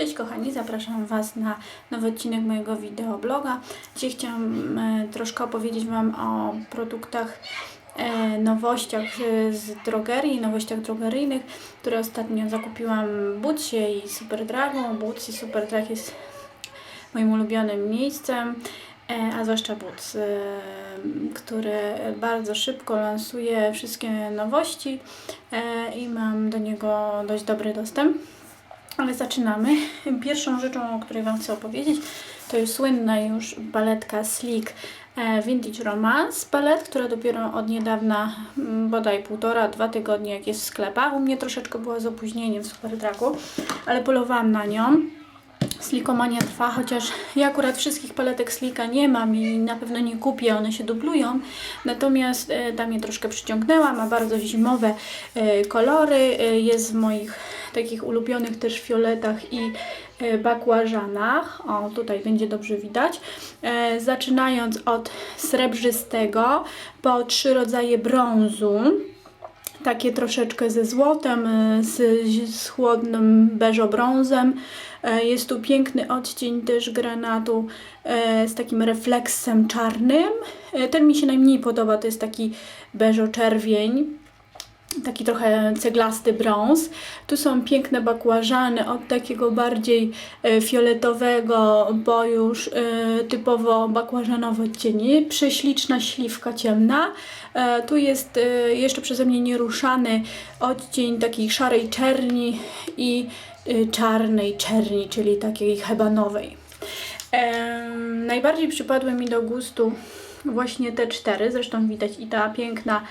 Cześć kochani, zapraszam Was na nowy odcinek mojego wideobloga. Dzisiaj chciałam e, troszkę opowiedzieć Wam o produktach, e, nowościach z drogerii, nowościach drogeryjnych, które ostatnio zakupiłam w Butsie i Super Dragon. Boots i Super Drag jest moim ulubionym miejscem, e, a zwłaszcza Boots, e, który bardzo szybko lansuje wszystkie nowości e, i mam do niego dość dobry dostęp. Ale zaczynamy. Pierwszą rzeczą, o której Wam chcę opowiedzieć, to jest słynna już baletka Sleek e, Vintage Romance. Balet, która dopiero od niedawna, mm, bodaj półtora, dwa tygodnie jak jest w sklepach. U mnie troszeczkę była z opóźnieniem w Superdragu, ale polowałam na nią. Slikomania trwa, chociaż ja akurat wszystkich paletek Slika nie mam i na pewno nie kupię, one się dublują. Natomiast e, ta mnie troszkę przyciągnęła, ma bardzo zimowe e, kolory, e, jest w moich takich ulubionych też fioletach i e, bakłażanach. O, tutaj będzie dobrze widać. E, zaczynając od srebrzystego po trzy rodzaje brązu takie troszeczkę ze złotem, y, z, z chłodnym beżobrązem. E, Jest tu piękny odcień też granatu e, z takim refleksem czarnym. E, Ten mi się najmniej podoba, to jest taki beżo-czerwień. Taki trochę ceglasty brąz. Tu są piękne bakłażany od takiego bardziej e, fioletowego, bo już e, typowo bakłażanowe odcienie. Prześliczna śliwka ciemna. E, Tu jest jeszcze przeze mnie nieruszany odcień takiej szarej czerni i czarnej czerni, czyli takiej hebanowej. Najbardziej przypadły mi do gustu właśnie te cztery, zresztą widać i ta piękna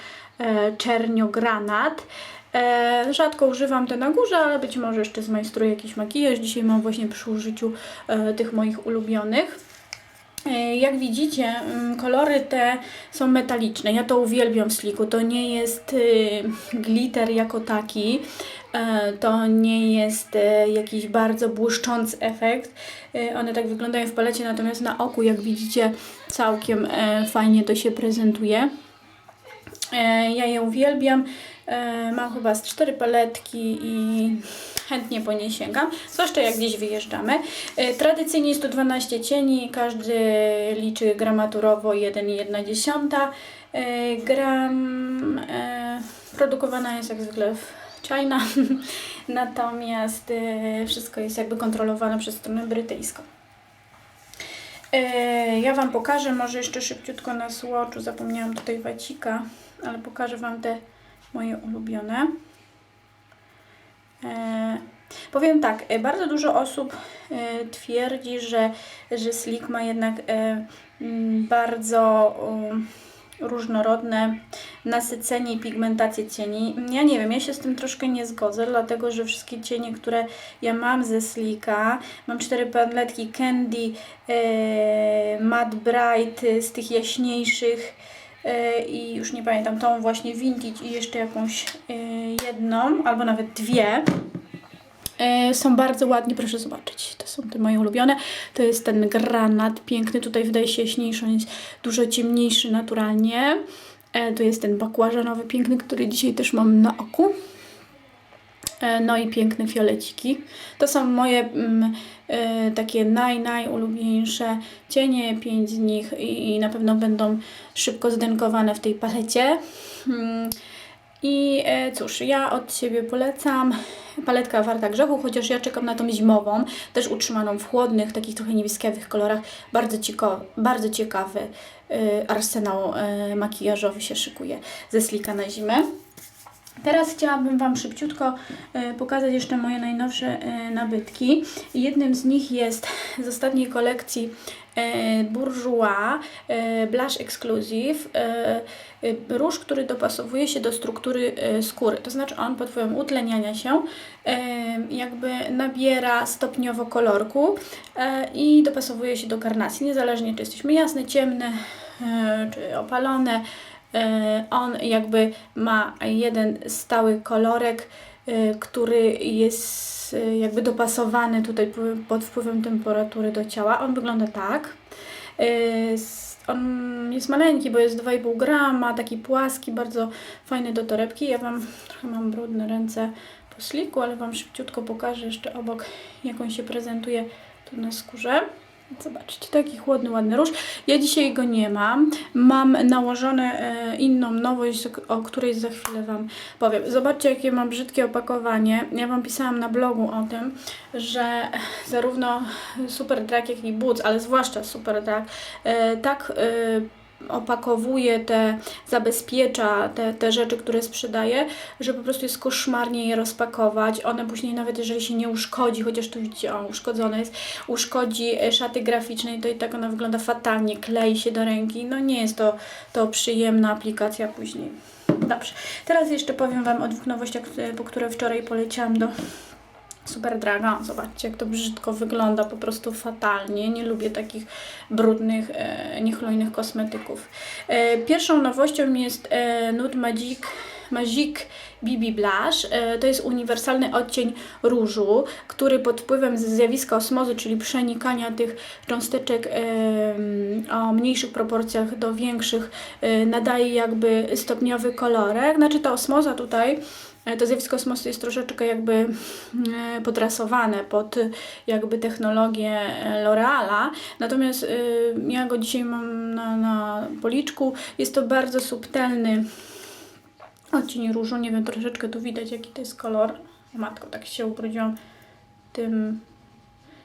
czerniogranat. E, rzadko używam te na górze, ale być może jeszcze zmajstruję jakiś makijaż. Dzisiaj mam właśnie przy użyciu e, tych moich ulubionych. E, Jak widzicie, mm, kolory te są metaliczne. Ja to uwielbiam w sliku. To nie jest y, glitter jako taki. E, To nie jest e, jakiś bardzo błyszczący efekt. E, One tak wyglądają w palecie, natomiast na oku, jak widzicie, całkiem e, fajnie to się prezentuje. E, Ja je uwielbiam. E, Mam chyba z cztery paletki i chętnie po nie sięgam, zwłaszcza jak gdzieś wyjeżdżamy. E, Tradycyjnie jest to 12 cieni, każdy liczy gramaturowo 1,1. E, Gram produkowana jest jak zwykle w China, natomiast wszystko jest jakby kontrolowane przez stronę brytyjską. Ja Wam pokażę, może jeszcze szybciutko na Swatchu, zapomniałam tutaj wacika, ale pokażę Wam te moje ulubione. E, powiem tak, e, bardzo dużo osób e, twierdzi, że, że Slick ma jednak e, mm, bardzo um, różnorodne nasycenie i pigmentację cieni. Ja nie wiem, ja się z tym troszkę nie zgodzę, dlatego że wszystkie cienie, które ja mam ze Slicka, mam cztery paletki Candy, e, Matte Bright z tych jaśniejszych i już nie pamiętam, tą właśnie Vintage i jeszcze jakąś e, jedną, albo nawet dwie. E, Są bardzo ładni, proszę zobaczyć. To są te moje ulubione. To jest ten granat piękny. Tutaj wydaje się jaśniejszy, on jest dużo ciemniejszy naturalnie. E, To jest ten bakłażanowy piękny, który dzisiaj też mam na oku. E, No i piękne fioleciki. To są moje mm, e, takie naj, najulubieńsze cienie. Pięć z nich i, i na pewno będą szybko zdenkowane w tej palecie. Mm, I e, cóż, ja od siebie polecam paletka warta grzechu, chociaż ja czekam na tą zimową, też utrzymaną w chłodnych, takich trochę niebieskawych kolorach. Bardzo, cieko, bardzo ciekawy y, arsenał y, makijażowy się szykuje ze Slika na zimę. Teraz chciałabym Wam szybciutko e, pokazać jeszcze moje najnowsze e, nabytki. Jednym z nich jest z ostatniej kolekcji e, Bourjois Blush Exclusive róż, który dopasowuje się do struktury skóry. To znaczy on pod wpływem utleniania się jakby nabiera stopniowo kolorku i dopasowuje się do karnacji. Niezależnie czy jesteśmy jasne, ciemne czy opalone. E, On jakby ma jeden stały kolorek, e, który jest e, jakby dopasowany tutaj pod wpływem temperatury do ciała. On wygląda tak. On jest maleńki, bo jest 2,5 grama, taki płaski, bardzo fajny do torebki. Ja Wam trochę mam brudne ręce, po sliku, ale Wam szybciutko pokażę jeszcze obok, jak on się prezentuje tu na skórze. Zobaczcie, taki chłodny, ładny róż. Ja dzisiaj go nie mam. Mam nałożone e, inną nowość, o której za chwilę Wam powiem. Zobaczcie, jakie mam brzydkie opakowanie. Ja Wam pisałam na blogu o tym, że zarówno Super Drag, jak i Boots, ale zwłaszcza Super Drag, e, tak e, opakowuje te, zabezpiecza te, te rzeczy, które sprzedaje, że po prostu jest koszmarnie je rozpakować. One później nawet jeżeli się nie uszkodzi, chociaż tu widzicie, o, uszkodzone jest, uszkodzi e, szaty graficznej, to i tak ona wygląda fatalnie, klei się do ręki. No nie jest to, to przyjemna aplikacja później. Dobrze, teraz jeszcze powiem Wam o dwóch nowościach, e, po które wczoraj poleciałam do Super Draga. Zobaczcie, jak to brzydko wygląda, po prostu fatalnie. Nie lubię takich brudnych, e, niechlujnych kosmetyków. E, pierwszą nowością jest e, Nude Magic Magic BB Blush. E, To jest uniwersalny odcień różu, który pod wpływem zjawiska osmozy, czyli przenikania tych cząsteczek em, o mniejszych proporcjach do większych, e, nadaje jakby stopniowy kolorek. Znaczy ta osmoza tutaj E, to zjawisko osmozy jest troszeczkę jakby e, podrasowane pod e, jakby technologię e, L'Oreala. Natomiast e, ja go dzisiaj mam na, na policzku. Jest to bardzo subtelny odcień różu. Nie wiem, troszeczkę tu widać jaki to jest kolor. Matko, tak się ubrudziłam tym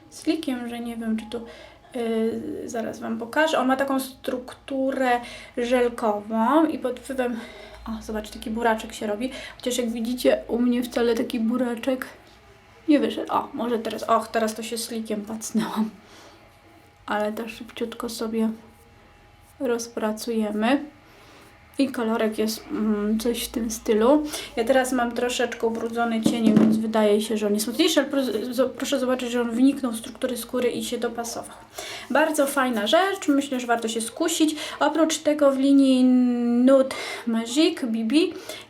slikiem, że nie wiem, czy tu zaraz Wam pokażę. On ma taką strukturę żelkową i pod wpływem o, zobacz, taki buraczek się robi. Chociaż jak widzicie, u mnie wcale taki buraczek nie wyszedł. O, może teraz, och, teraz to się slikiem pacnęłam. Ale to szybciutko sobie rozpracujemy. I kolorek jest mm, coś w tym stylu. Ja teraz mam troszeczkę ubrudzony cieniem, więc wydaje się, że on jest mocniejszy, ale proszę, zo- proszę zobaczyć, że on wniknął w struktury skóry i się dopasował. Bardzo fajna rzecz, myślę, że warto się skusić. Oprócz tego w linii Nude Magic BB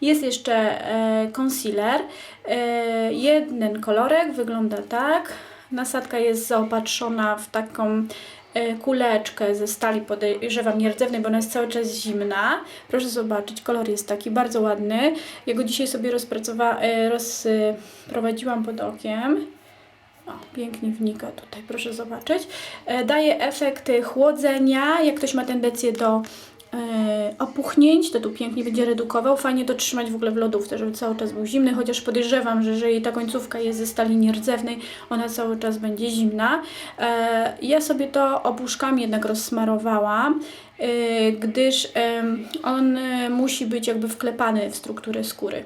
jest jeszcze e, concealer. E, jeden kolorek wygląda tak. Nasadka jest zaopatrzona w taką kuleczkę ze stali podejrzewam nierdzewnej, bo ona jest cały czas zimna. Proszę zobaczyć, kolor jest taki bardzo ładny. Ja go dzisiaj sobie e, rozprowadziłam pod okiem. O, pięknie wnika tutaj, proszę zobaczyć. E, daje efekt chłodzenia. Jak ktoś ma tendencję do e, opuchnięć, to tu pięknie będzie redukował. Fajnie to trzymać w ogóle w lodówce, żeby cały czas był zimny, chociaż podejrzewam, że jeżeli ta końcówka jest ze stali nierdzewnej, ona cały czas będzie zimna. E, ja sobie to opuszkami jednak rozsmarowałam, e, gdyż on e, musi być jakby wklepany w strukturę skóry.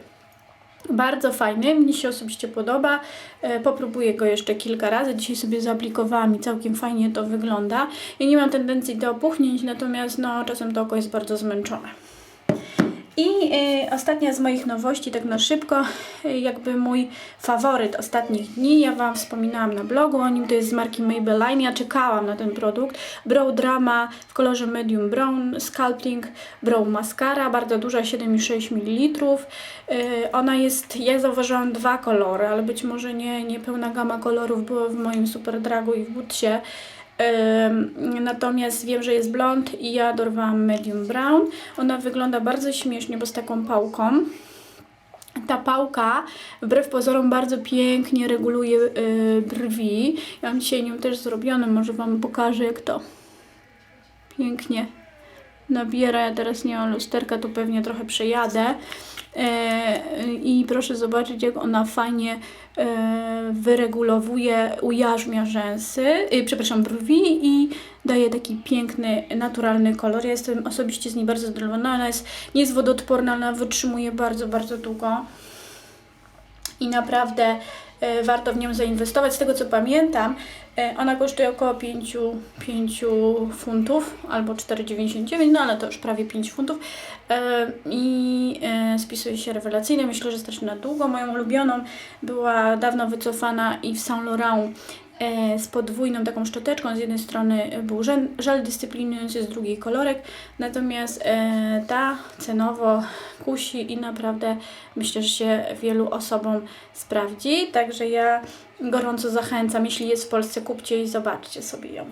Bardzo fajny, mnie się osobiście podoba. E, popróbuję go jeszcze kilka razy. Dzisiaj sobie zaaplikowałam i całkiem fajnie to wygląda. Ja nie mam tendencji do opuchnięć, natomiast no, czasem to oko jest bardzo zmęczone. I e, ostatnia z moich nowości, tak na szybko, e, jakby mój faworyt ostatnich dni. Ja Wam wspominałam na blogu o nim, to jest z marki Maybelline. Ja czekałam na ten produkt. Brow Drama w kolorze medium brown, sculpting brow mascara, bardzo duża, 7,6 ml. E, ona jest, ja zauważyłam dwa kolory, ale być może nie, nie pełna gama kolorów była w moim Super Dragu i w Bootsie. Natomiast wiem, że jest blond i ja dorwałam medium brown. Ona wygląda bardzo śmiesznie, bo z taką pałką. Ta pałka wbrew pozorom bardzo pięknie reguluje y, brwi. Ja mam dzisiaj nią też zrobione, może Wam pokażę jak to pięknie nabiera. Ja teraz nie mam lusterka, to pewnie trochę przejadę. E, I proszę zobaczyć, jak ona fajnie e, wyregulowuje, ujarzmia rzęsy, y, przepraszam, brwi i daje taki piękny, naturalny kolor. Ja jestem osobiście z niej bardzo zadowolona. Ona jest, nie jest wodoodporna, ona wytrzymuje bardzo, bardzo długo i naprawdę warto w nią zainwestować. Z tego co pamiętam, e, ona kosztuje około 5, 5 funtów albo 4,99, no ale to już prawie 5 funtów E, i e, spisuje się rewelacyjnie. Myślę, że starczy na długo. Moją ulubioną była dawno wycofana i w Saint Laurent e, z podwójną taką szczoteczką. Z jednej strony był żel, dyscyplinujący, z drugiej kolorek. Natomiast e, ta cenowo kusi i naprawdę myślę, że się wielu osobom sprawdzi. Także ja gorąco zachęcam, jeśli jest w Polsce, kupcie i zobaczcie sobie ją.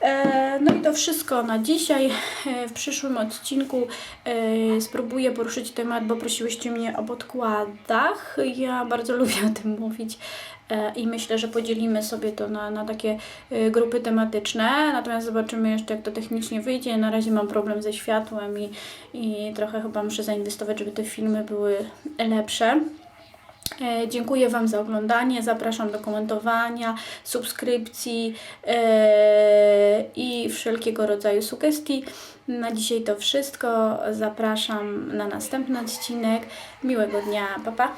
E, No i to wszystko na dzisiaj. E, W przyszłym odcinku e, spróbuję poruszyć temat, bo prosiłyście mnie o podkładach. Ja bardzo lubię o tym mówić e, i myślę, że podzielimy sobie to na, na takie e, grupy tematyczne. Natomiast zobaczymy jeszcze, jak to technicznie wyjdzie. Na razie mam problem ze światłem i, i trochę chyba muszę zainwestować, żeby te filmy były lepsze. E, Dziękuję Wam za oglądanie. Zapraszam do komentowania, subskrypcji e, i wszelkiego rodzaju sugestii. Na dzisiaj to wszystko. Zapraszam na następny odcinek. Miłego dnia. Pa, pa.